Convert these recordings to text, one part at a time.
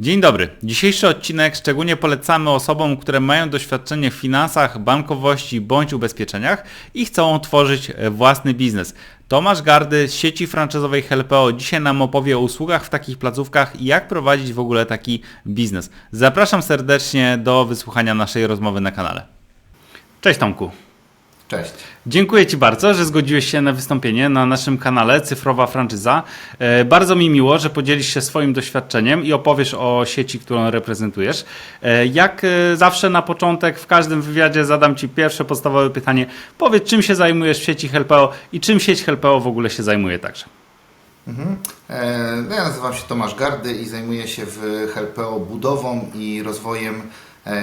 Dzień dobry. Dzisiejszy odcinek szczególnie polecamy osobom, które mają doświadczenie w finansach, bankowości bądź ubezpieczeniach i chcą tworzyć własny biznes. Tomasz Gardy z sieci franczyzowej Helpeo dzisiaj nam opowie o usługach w takich placówkach i jak prowadzić w ogóle taki biznes. Zapraszam serdecznie do wysłuchania naszej rozmowy na kanale. Cześć Tomku. Cześć. Dziękuję Ci bardzo, że zgodziłeś się na wystąpienie na naszym kanale Cyfrowa Franczyza. E, Bardzo mi miło, że podzielisz się swoim doświadczeniem i opowiesz o sieci, którą reprezentujesz. E, Jak e, zawsze na początek w każdym wywiadzie zadam Ci pierwsze podstawowe pytanie. Powiedz, czym się zajmujesz w sieci Helpeo i czym sieć Helpeo w ogóle się zajmuje także? Mhm. No ja nazywam się Tomasz Gardy i zajmuję się w Helpeo budową i rozwojem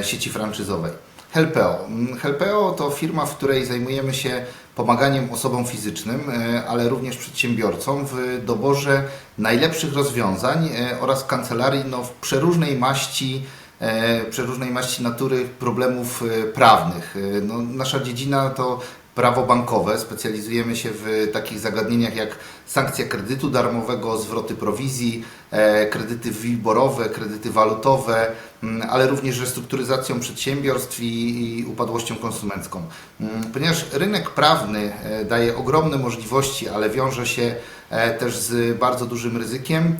sieci franczyzowej. Helpeo. Mm, Helpeo to firma, w której zajmujemy się pomaganiem osobom fizycznym, e, ale również przedsiębiorcom w doborze najlepszych rozwiązań e, oraz kancelarii no, w przeróżnej maści e, przeróżnej maści natury problemów prawnych. No, nasza dziedzina to prawo bankowe. Specjalizujemy się w takich zagadnieniach jak sankcja kredytu darmowego, zwroty prowizji, e, kredyty WIBOR-owe, kredyty walutowe, mm, ale również restrukturyzacją przedsiębiorstw i, upadłością konsumencką. Mm, Ponieważ rynek prawny e, daje ogromne możliwości, ale wiąże się e, też z bardzo dużym ryzykiem,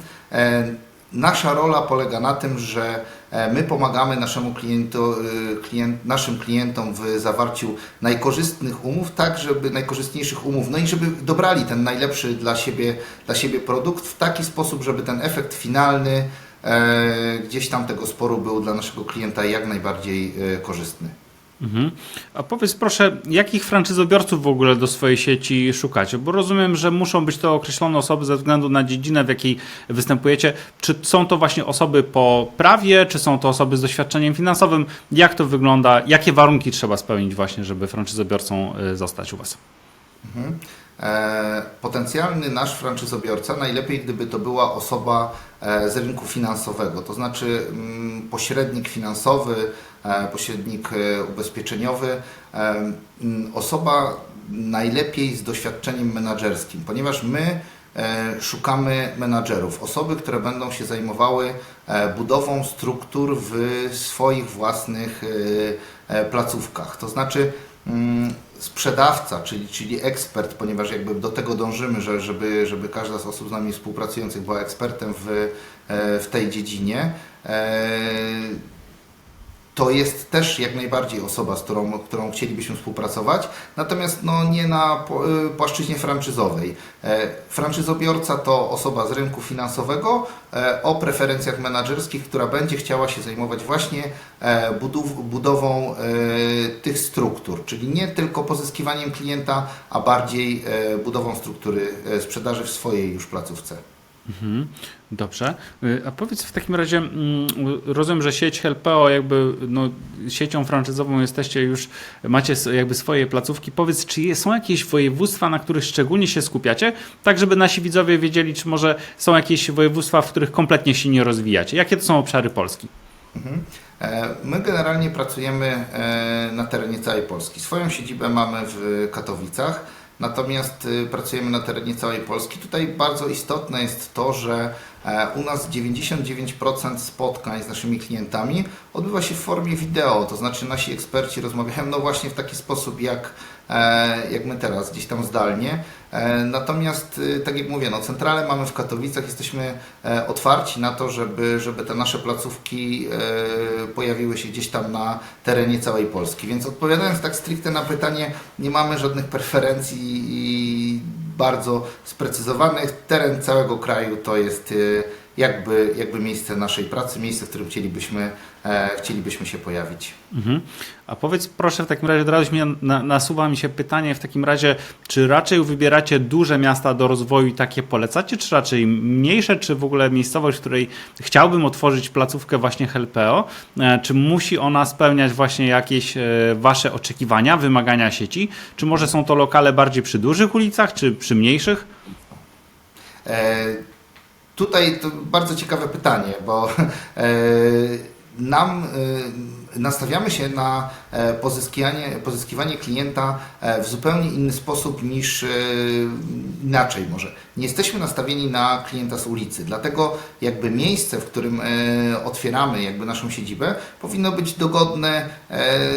Nasza rola polega na tym, że my pomagamy naszemu klientu, y, klient, naszym klientom w zawarciu najkorzystnych umów, tak żeby najkorzystniejszych umów, no i żeby dobrali ten najlepszy dla siebie, dla siebie produkt w taki sposób, żeby ten efekt finalny e, gdzieś tam tego sporu był dla naszego klienta jak najbardziej e, korzystny. Mhm. A powiedz proszę, jakich franczyzobiorców w ogóle do swojej sieci szukacie? Bo rozumiem, że muszą być to określone osoby ze względu na dziedzinę, w jakiej występujecie. Czy są to właśnie osoby po prawie, czy są to osoby z doświadczeniem finansowym? Jak to wygląda? Jakie warunki trzeba spełnić właśnie, żeby franczyzobiorcą y, zostać u Was? Mhm. E, Potencjalny nasz franczyzobiorca najlepiej, gdyby to była osoba e, z rynku finansowego, to znaczy mm, pośrednik finansowy, e, pośrednik e, ubezpieczeniowy, e, osoba najlepiej z doświadczeniem menadżerskim, ponieważ my e, szukamy menadżerów, osoby, które będą się zajmowały e, budową struktur w swoich własnych e, e, placówkach. To znaczy sprzedawca, czyli, czyli ekspert, ponieważ jakby do tego dążymy, że, żeby, żeby każda z osób z nami współpracujących była ekspertem w, e, w tej dziedzinie. To jest też jak najbardziej osoba, z którą, którą chcielibyśmy współpracować, natomiast no, nie na y, płaszczyźnie franczyzowej. E, Franczyzobiorca to osoba z rynku finansowego e, o preferencjach menedżerskich, która będzie chciała się zajmować właśnie e, budową tych struktur, czyli nie tylko pozyskiwaniem klienta, a bardziej budową struktury sprzedaży w swojej już placówce. Mhm. Dobrze. Y, A powiedz w takim razie, mm, rozumiem, że sieć Helpeo jakby no, siecią franczyzową jesteście już, macie jakby swoje placówki. Powiedz, czy są jakieś województwa, na których szczególnie się skupiacie, tak żeby nasi widzowie wiedzieli, czy może są jakieś województwa, w których kompletnie się nie rozwijacie? Jakie to są obszary Polski? Mhm. E, My generalnie pracujemy e, na terenie całej Polski. Swoją siedzibę mamy w Katowicach, natomiast e, pracujemy na terenie całej Polski. Tutaj bardzo istotne jest to, że u nas 99% spotkań z naszymi klientami odbywa się w formie wideo, to znaczy nasi eksperci rozmawiają no właśnie w taki sposób jak, e, jak my teraz, gdzieś tam zdalnie. E, Natomiast, y, tak jak mówię, no, centralę mamy w Katowicach, jesteśmy e, otwarci na to, żeby, żeby te nasze placówki e, pojawiły się gdzieś tam na terenie całej Polski. Więc odpowiadając tak stricte na pytanie, nie mamy żadnych preferencji i bardzo sprecyzowanych. Teren całego kraju to jest e, jakby, jakby miejsce naszej pracy, miejsce, w którym chcielibyśmy, e, chcielibyśmy się pojawić. Mhm. A powiedz proszę w takim razie, od razu mi na, nasuwa mi się pytanie w takim razie, czy raczej wybieracie duże miasta do rozwoju i takie polecacie, czy raczej mniejsze, czy w ogóle miejscowość, w której chciałbym otworzyć placówkę właśnie Helpeo, e, czy musi ona spełniać właśnie jakieś e, wasze oczekiwania, wymagania sieci, czy może są to lokale bardziej przy dużych ulicach, czy przy mniejszych? E, Tutaj to bardzo ciekawe pytanie, bo e, nam e, nastawiamy się na e, pozyskiwanie, pozyskiwanie klienta e, w zupełnie inny sposób niż e, inaczej może. Nie jesteśmy nastawieni na klienta z ulicy, dlatego jakby miejsce, w którym otwieramy jakby naszą siedzibę, powinno być dogodne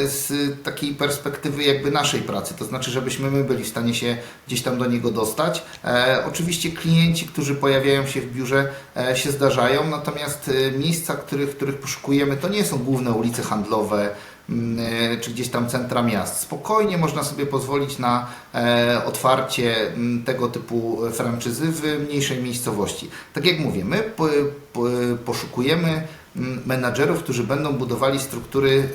z takiej perspektywy jakby naszej pracy, to znaczy, żebyśmy my byli w stanie się gdzieś tam do niego dostać. Oczywiście klienci, którzy pojawiają się w biurze się zdarzają, natomiast miejsca, których, których poszukujemy, to nie są główne ulice handlowe, mm, e, czy gdzieś tam centra miast. Spokojnie można sobie pozwolić na e, otwarcie mm, tego typu franczyzy w mniejszej miejscowości. Tak jak mówię, my po, po, poszukujemy menadżerów, którzy będą budowali struktury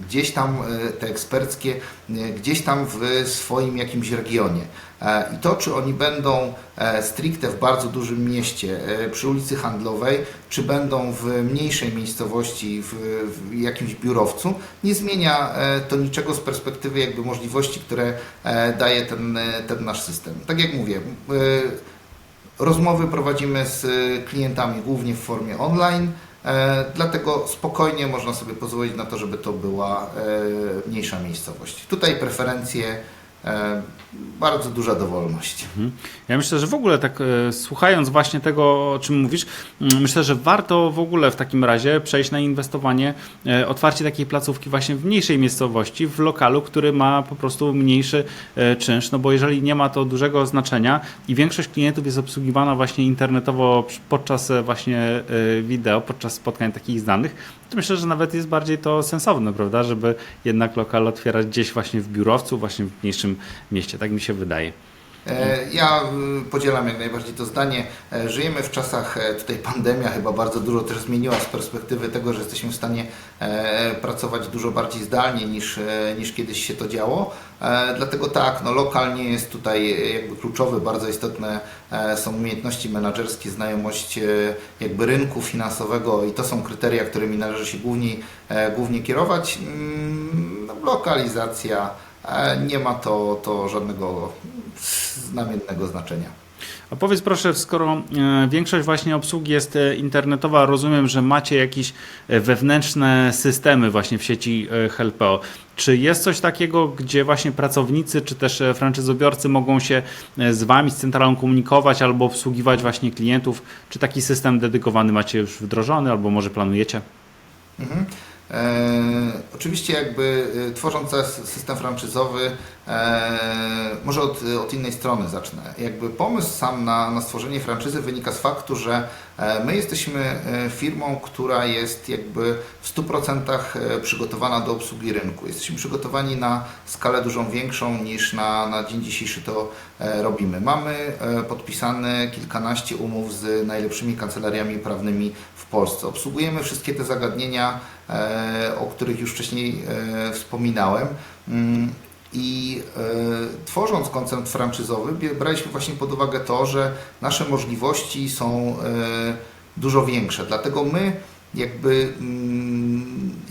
e, gdzieś tam e, te eksperckie, e, gdzieś tam w swoim jakimś regionie. E, I to, czy oni będą e, stricte w bardzo dużym mieście, e, przy ulicy Handlowej, czy będą w mniejszej miejscowości, w, w jakimś biurowcu, nie zmienia to niczego z perspektywy jakby możliwości, które daje ten, ten nasz system. Tak jak mówię, Rozmowy prowadzimy z klientami głównie w formie online, e, dlatego spokojnie można sobie pozwolić na to, żeby to była e, mniejsza miejscowość. Tutaj preferencje, e, bardzo duża dowolność. Mhm. Ja myślę, że w ogóle tak e, słuchając właśnie tego, o czym mówisz, mm, myślę, że warto w ogóle w takim razie przejść na inwestowanie, e, otwarcie takiej placówki właśnie w mniejszej miejscowości, w lokalu, który ma po prostu mniejszy e, czynsz, no bo jeżeli nie ma to dużego znaczenia i większość klientów jest obsługiwana właśnie internetowo podczas e, właśnie e, wideo, podczas spotkań takich znanych, to myślę, że nawet jest bardziej to sensowne, prawda, żeby jednak lokal otwierać gdzieś właśnie w biurowcu, właśnie w mniejszym mieście, tak mi się wydaje. E, Ja y, podzielam jak najbardziej to zdanie. E, Żyjemy w czasach, e, tutaj pandemia chyba bardzo dużo też zmieniła z perspektywy tego, że jesteśmy w stanie pracować dużo bardziej zdalnie niż, niż kiedyś się to działo. Dlatego tak, no lokal nie jest tutaj jakby kluczowy, bardzo istotne są umiejętności menedżerskie, znajomość jakby rynku finansowego i to są kryteria, którymi należy się głównie, głównie kierować. Mm, no, Lokalizacja, nie ma to, to żadnego znamiennego znaczenia. A powiedz proszę, skoro e, większość właśnie obsługi jest e, internetowa, rozumiem, że macie jakieś e, wewnętrzne systemy właśnie w sieci e, HelpO. Czy jest coś takiego, gdzie właśnie pracownicy czy też e, franczyzobiorcy mogą się e, z Wami, z centralą komunikować albo obsługiwać właśnie klientów? Czy taki system dedykowany macie już wdrożony albo może planujecie? Mhm. E, oczywiście jakby e, tworząc system franczyzowy, e, może od, od innej strony zacznę. Jakby pomysł sam na, na stworzenie franczyzy wynika z faktu, że my jesteśmy firmą, która jest jakby w 100% e, przygotowana do obsługi rynku. Jesteśmy przygotowani na skalę dużą większą niż na, na dzień dzisiejszy to robimy. Mamy podpisane kilkanaście umów z najlepszymi kancelariami prawnymi w Polsce. Obsługujemy wszystkie te zagadnienia, o których już wcześniej e, wspominałem. Mm, I e, tworząc koncept franczyzowy, braliśmy właśnie pod uwagę to, że nasze możliwości są e, dużo większe. Dlatego my jakby mm,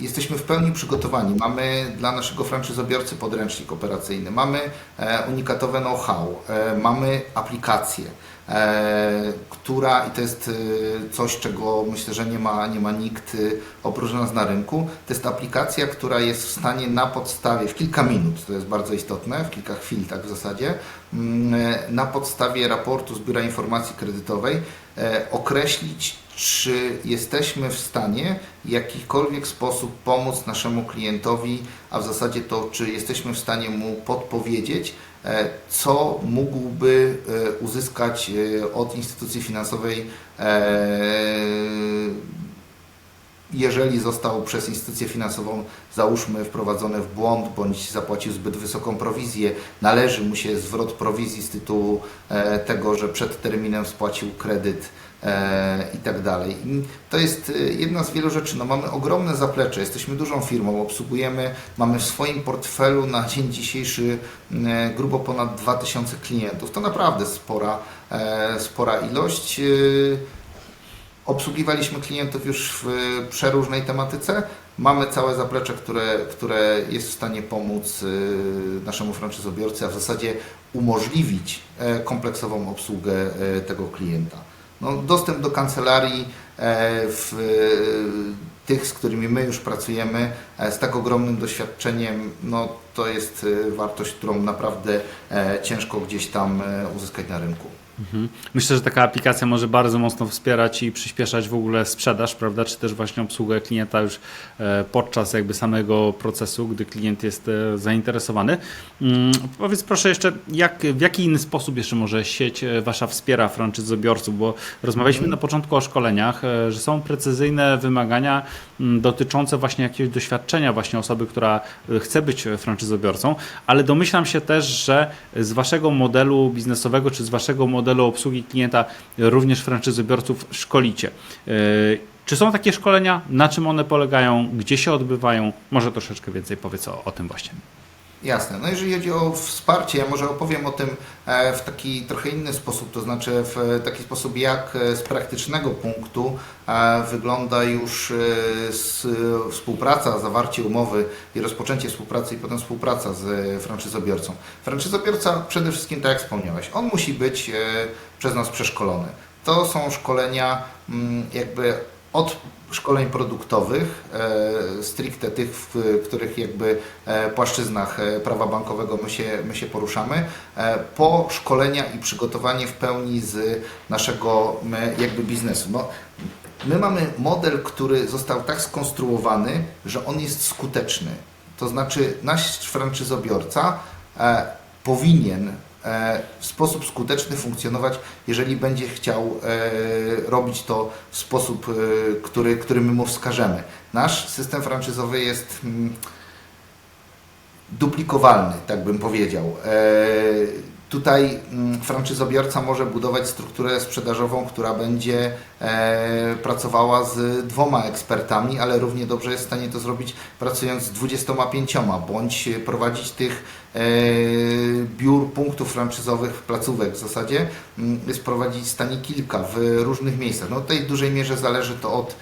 jesteśmy w pełni przygotowani. Mamy dla naszego franczyzobiorcy podręcznik operacyjny, mamy e, unikatowe know-how, e, mamy aplikację, e, która, i to jest coś, czego myślę, że nie ma, nie ma nikt oprócz nas na rynku, to jest aplikacja, która jest w stanie na podstawie, w kilka minut, to jest bardzo istotne, w kilka chwil tak w zasadzie, mm, na podstawie raportu z Biura Informacji Kredytowej określić, czy jesteśmy w stanie w jakikolwiek sposób pomóc naszemu klientowi, a w zasadzie to, czy jesteśmy w stanie mu podpowiedzieć, e, co mógłby e, uzyskać e, od instytucji finansowej, jeżeli został przez instytucję finansową, załóżmy, wprowadzony w błąd bądź zapłacił zbyt wysoką prowizję, należy mu się zwrot prowizji z tytułu tego, że przed terminem spłacił kredyt i tak dalej. To jest e, jedna z wielu rzeczy. No, mamy ogromne zaplecze, jesteśmy dużą firmą, obsługujemy, mamy w swoim portfelu na dzień dzisiejszy e, grubo ponad 2000 klientów. To naprawdę spora, e, spora ilość. E, Obsługiwaliśmy klientów już w przeróżnej tematyce. Mamy całe zaplecze, które, które jest w stanie pomóc y, naszemu franczyzobiorcy, a w zasadzie umożliwić e, kompleksową obsługę tego klienta. No, dostęp do kancelarii e, w tych, z którymi my już pracujemy, e, z tak ogromnym doświadczeniem, no to jest e, wartość, którą naprawdę e, ciężko gdzieś tam e, uzyskać na rynku. Mhm. Myślę, że taka aplikacja może bardzo mocno wspierać i przyspieszać w ogóle sprzedaż, prawda, czy też właśnie obsługę klienta już e, podczas jakby samego procesu, gdy klient jest e, zainteresowany. Mm, Powiedz proszę jeszcze, jak, w jaki inny sposób jeszcze może sieć e, Wasza wspiera franczyzobiorców, bo rozmawialiśmy na początku o szkoleniach, że są precyzyjne wymagania dotyczące właśnie jakiegoś doświadczenia właśnie osoby, która e, chce być franczyzobiorcą, ale domyślam się też, że z Waszego modelu biznesowego czy z Waszego modelu obsługi klienta również franczyzobiorców szkolicie. Yy, Czy są takie szkolenia? Na czym one polegają? Gdzie się odbywają? Może troszeczkę więcej powiedz o, o tym właśnie. Jasne. No jeżeli chodzi o wsparcie, ja może opowiem o tym e, w taki trochę inny sposób, to znaczy w taki sposób, jak e, z praktycznego punktu e, wygląda już współpraca, zawarcie umowy i rozpoczęcie współpracy i potem współpraca z franczyzobiorcą. Franczyzobiorca przede wszystkim, tak jak wspomniałeś, on musi być przez nas przeszkolony. To są szkolenia mm, jakby od szkoleń produktowych, e, stricte tych, w których jakby e, płaszczyznach e, prawa bankowego my się, my się poruszamy, po szkolenia i przygotowanie w pełni z naszego jakby biznesu. No, my mamy model, który został tak skonstruowany, że on jest skuteczny. To znaczy nasz franczyzobiorca powinien w sposób skuteczny funkcjonować, jeżeli będzie chciał e, robić to w sposób, e, który, który my mu wskażemy. Nasz system franczyzowy jest mm, duplikowalny, tak bym powiedział. Tutaj mm, franczyzobiorca może budować strukturę sprzedażową, która będzie e, pracowała z dwoma ekspertami, ale równie dobrze jest w stanie to zrobić pracując z 25, bądź prowadzić tych e, biur, punktów franczyzowych, placówek w zasadzie, mm, jest prowadzić stanie kilka w różnych miejscach. No w dużej mierze zależy to od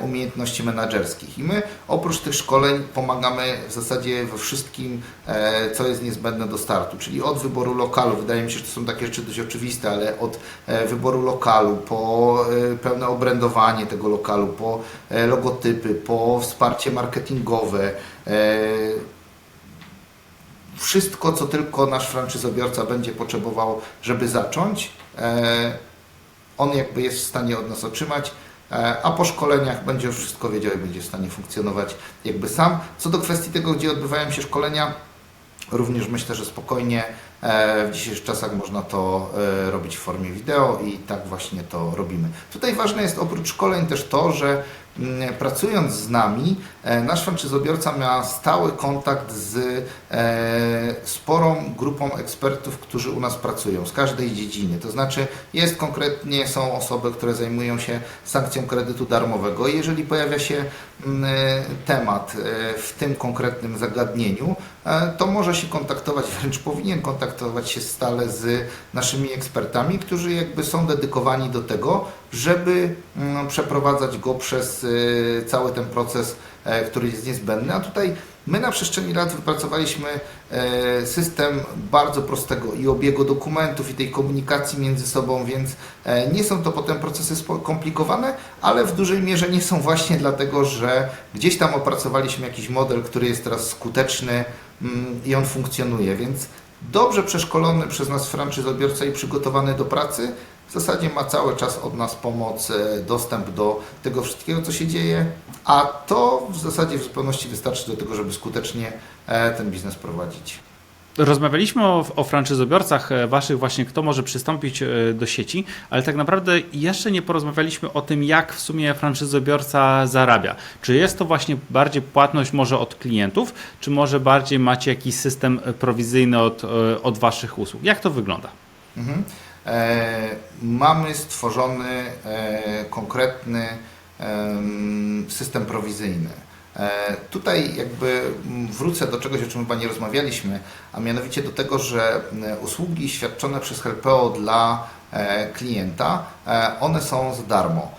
umiejętności menedżerskich. I my oprócz tych szkoleń pomagamy w zasadzie we wszystkim, e, co jest niezbędne do startu, czyli od wyboru lokalu, wydaje mi się, że to są takie rzeczy dość oczywiste, ale od e, wyboru lokalu, po e, pełne obrędowanie tego lokalu, po e, logotypy, po wsparcie marketingowe, e, wszystko, co tylko nasz franczyzobiorca będzie potrzebował, żeby zacząć, e, on jakby jest w stanie od nas otrzymać, e, a po szkoleniach będzie już wszystko wiedział i będzie w stanie funkcjonować jakby sam. Co do kwestii tego, gdzie odbywają się szkolenia, również myślę, że spokojnie e, w dzisiejszych czasach można to e, robić w formie wideo i tak właśnie to robimy. Tutaj ważne jest oprócz szkoleń też to, że pracując z nami, e, nasz franczyzobiorca ma stały kontakt z e, sporą grupą ekspertów, którzy u nas pracują z każdej dziedziny. To znaczy jest konkretnie, są osoby, które zajmują się sankcją kredytu darmowego. Jeżeli pojawia się mm, e, temat w tym konkretnym zagadnieniu, to może się kontaktować, wręcz powinien kontaktować się stale z naszymi ekspertami, którzy jakby są dedykowani do tego, żeby mm, przeprowadzać go przez e, cały ten proces, e, który jest niezbędny. A tutaj my na przestrzeni lat wypracowaliśmy e, system bardzo prostego i obiegu dokumentów i tej komunikacji między sobą, więc e, nie są to potem procesy skomplikowane, ale w dużej mierze nie są właśnie dlatego, że gdzieś tam opracowaliśmy jakiś model, który jest teraz skuteczny mm, i on funkcjonuje, więc dobrze przeszkolony przez nas franczyzobiorca i przygotowany do pracy w zasadzie ma cały czas od nas pomoc, e, dostęp do tego wszystkiego, co się dzieje, a to w zasadzie w zupełności wystarczy do tego, żeby skutecznie e, ten biznes prowadzić. Rozmawialiśmy o, o franczyzobiorcach e, waszych właśnie, kto może przystąpić do sieci, ale tak naprawdę jeszcze nie porozmawialiśmy o tym, jak w sumie franczyzobiorca zarabia. Czy jest to właśnie bardziej płatność może od klientów, czy może bardziej macie jakiś system prowizyjny od, od waszych usług? Jak to wygląda? Mhm. E, mamy stworzony e, konkretny em, system prowizyjny. E, tutaj jakby wrócę do czegoś, o czym chyba nie rozmawialiśmy, a mianowicie do tego, że usługi świadczone przez HelpEO dla klienta, one są za darmo.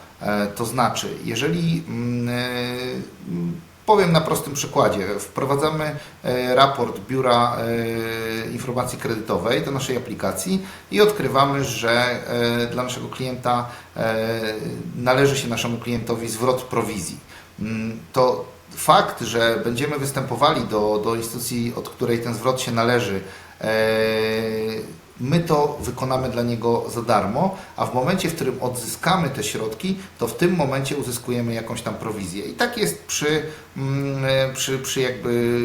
To znaczy, jeżeli mm, Powiem na prostym przykładzie. Wprowadzamy e, raport Biura e, Informacji Kredytowej do naszej aplikacji i odkrywamy, że e, dla naszego klienta należy się naszemu klientowi zwrot prowizji. Mm, To fakt, że będziemy występowali do, do instytucji, od której ten zwrot się należy, my to wykonamy dla niego za darmo, a w momencie, w którym odzyskamy te środki, to w tym momencie uzyskujemy jakąś tam prowizję. I tak jest przy, mm, e, przy, przy jakby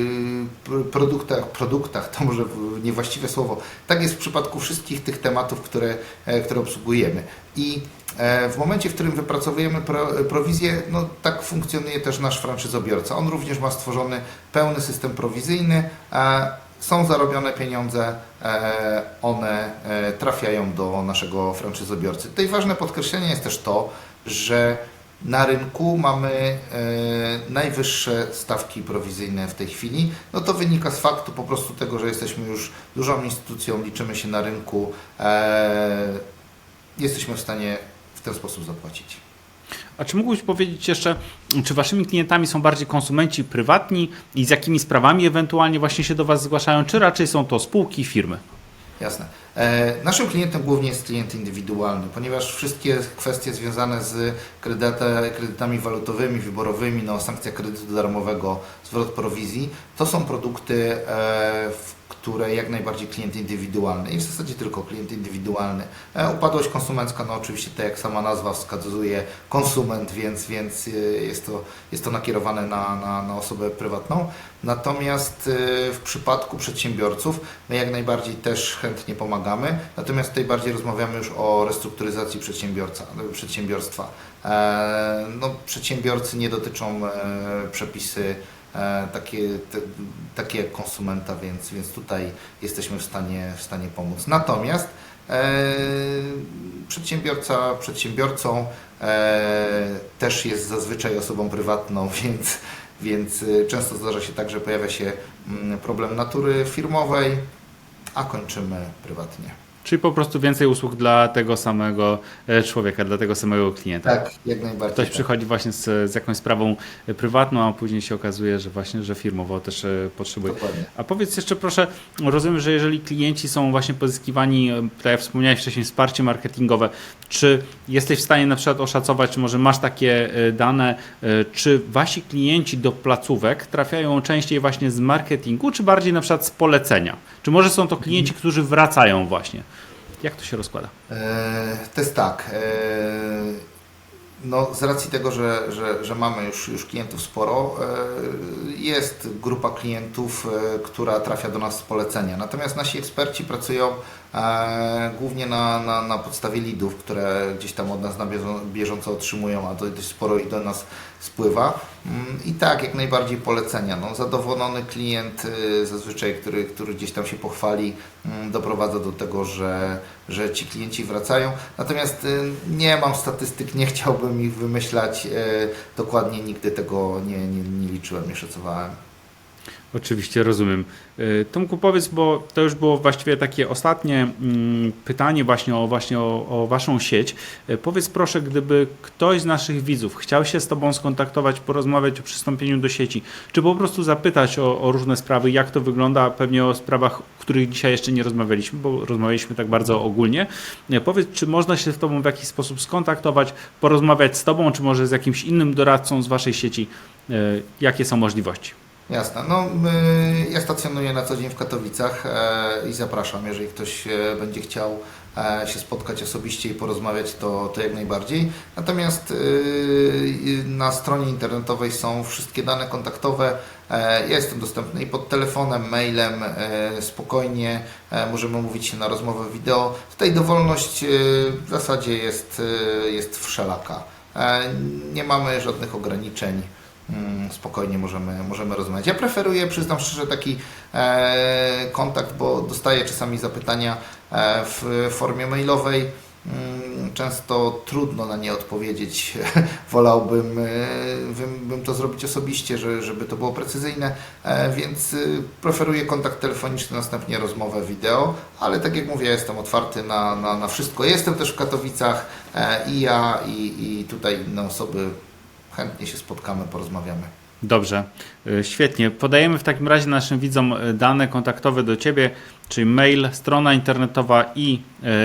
pr- produktach, produktach, to może niewłaściwe słowo, tak jest w przypadku wszystkich tych tematów, które, e, które obsługujemy. I e, w momencie, w którym wypracowujemy pro, prowizję, no tak funkcjonuje też nasz franczyzobiorca. On również ma stworzony pełny system prowizyjny. Są zarobione pieniądze, e, one e, trafiają do naszego franczyzobiorcy. Tutaj ważne podkreślenie jest też to, że na rynku mamy e, najwyższe stawki prowizyjne w tej chwili. No to wynika z faktu po prostu tego, że jesteśmy już dużą instytucją, liczymy się na rynku, jesteśmy w stanie w ten sposób zapłacić. A czy mógłbyś powiedzieć jeszcze, czy waszymi klientami są bardziej konsumenci prywatni i z jakimi sprawami ewentualnie właśnie się do was zgłaszają, czy raczej są to spółki, firmy? Jasne. E, naszym klientem głównie jest klient indywidualny, ponieważ wszystkie kwestie związane z kredyta, kredytami walutowymi, wyborowymi, no, sankcja kredytu darmowego, zwrot prowizji, to są produkty, e, w które jak najbardziej klient indywidualny i w zasadzie tylko klient indywidualny. E, upadłość konsumencka, no oczywiście tak jak sama nazwa wskazuje, konsument, więc, więc e, jest, to, jest to nakierowane na, na, na osobę prywatną. Natomiast e, w przypadku przedsiębiorców my jak najbardziej też chętnie pomagamy, natomiast tutaj bardziej rozmawiamy już o restrukturyzacji przedsiębiorca, przedsiębiorstwa. No, przedsiębiorcy nie dotyczą przepisy takie, te, takie konsumenta, więc, więc tutaj jesteśmy w stanie, w stanie pomóc. Natomiast e, przedsiębiorca przedsiębiorcą e, też jest zazwyczaj osobą prywatną, więc, więc e, często zdarza się tak, że pojawia się mm, problem natury firmowej, a kończymy prywatnie. Czyli po prostu więcej usług dla tego samego e, człowieka, dla tego samego klienta. Tak, jak najbardziej. Ktoś tak. przychodzi właśnie z, z jakąś sprawą e, prywatną, a później się okazuje, że właśnie, że firmowo też e, potrzebuje. Dokładnie. A powiedz jeszcze proszę, rozumiem, że jeżeli klienci są właśnie pozyskiwani, tak jak wspomniałeś wcześniej, wsparcie marketingowe, czy jesteś w stanie na przykład oszacować, czy może masz takie dane, czy wasi klienci do placówek trafiają częściej właśnie z marketingu, czy bardziej na przykład z polecenia? Czy może są to klienci, którzy wracają właśnie? Jak to się rozkłada? E, To jest tak. e, No, z racji tego, że, że, że mamy już, już klientów sporo, e, jest grupa klientów, która trafia do nas z polecenia. Natomiast nasi eksperci pracują głównie na, na, na podstawie leadów, które gdzieś tam od nas na bieżą- bieżąco otrzymują, a to dość sporo i do nas spływa. Mm, I tak, jak najbardziej polecenia. No, zadowolony klient y, zazwyczaj, który, który gdzieś tam się pochwali, mm, doprowadza do tego, że, że ci klienci wracają. Natomiast y, nie mam statystyk, nie chciałbym ich wymyślać. y, Dokładnie nigdy tego nie, nie, nie liczyłem, nie szacowałem. Oczywiście, rozumiem. Y, Tomku, powiedz, bo to już było właściwie takie ostatnie mm, pytanie właśnie o, właśnie o, o Waszą sieć. Y, Powiedz proszę, gdyby ktoś z naszych widzów chciał się z Tobą skontaktować, porozmawiać o przystąpieniu do sieci, czy po prostu zapytać o, o różne sprawy, jak to wygląda, pewnie o sprawach, o których dzisiaj jeszcze nie rozmawialiśmy, bo rozmawialiśmy tak bardzo ogólnie. Y, Powiedz, czy można się z Tobą w jakiś sposób skontaktować, porozmawiać z Tobą, czy może z jakimś innym doradcą z Waszej sieci? Jakie są możliwości? Jasne. No, ja stacjonuję na co dzień w Katowicach e, i zapraszam, jeżeli ktoś e, będzie chciał e, się spotkać osobiście i porozmawiać, to, to jak najbardziej. Natomiast na stronie internetowej są wszystkie dane kontaktowe. Ja jestem dostępny i pod telefonem, mailem, spokojnie możemy mówić się na rozmowę wideo. Tutaj dowolność w zasadzie jest, jest wszelaka. Nie mamy żadnych ograniczeń. Mm, spokojnie możemy, możemy rozmawiać. Ja preferuję, przyznam szczerze, taki e, kontakt, bo dostaję czasami zapytania e, w formie mailowej. Mm, Często trudno na nie odpowiedzieć. Wolałbym e, bym, bym to zrobić osobiście, że, żeby to było precyzyjne, więc preferuję kontakt telefoniczny, następnie rozmowę wideo, ale tak jak mówię, jestem otwarty na, na, na wszystko. Jestem też w Katowicach i ja, i, i tutaj inne osoby chętnie się spotkamy, porozmawiamy. Dobrze, y, świetnie. Podajemy w takim razie naszym widzom y, dane kontaktowe do Ciebie, czyli mail, strona internetowa i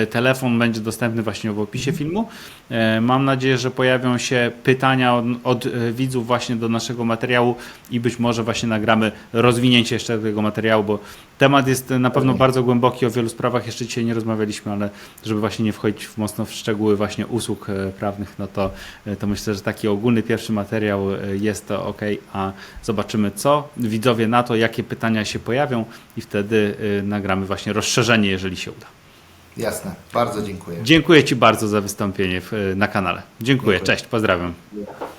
y, telefon będzie dostępny właśnie w opisie filmu. E, Mam nadzieję, że pojawią się pytania od, od y, widzów właśnie do naszego materiału i być może właśnie nagramy rozwinięcie jeszcze tego materiału, bo temat jest na pewno bardzo głęboki, o wielu sprawach jeszcze dzisiaj nie rozmawialiśmy, ale żeby właśnie nie wchodzić w mocno w szczegóły właśnie usług e, prawnych, no to, e, to myślę, że taki ogólny pierwszy materiał e, jest to ok, a zobaczymy co widzowie na to, jakie pytania się pojawią i wtedy e, nagramy właśnie rozszerzenie, jeżeli się uda. Jasne, bardzo dziękuję. Dziękuję Ci bardzo za wystąpienie w, na kanale. Dziękuję, Dziękuję. cześć, pozdrawiam.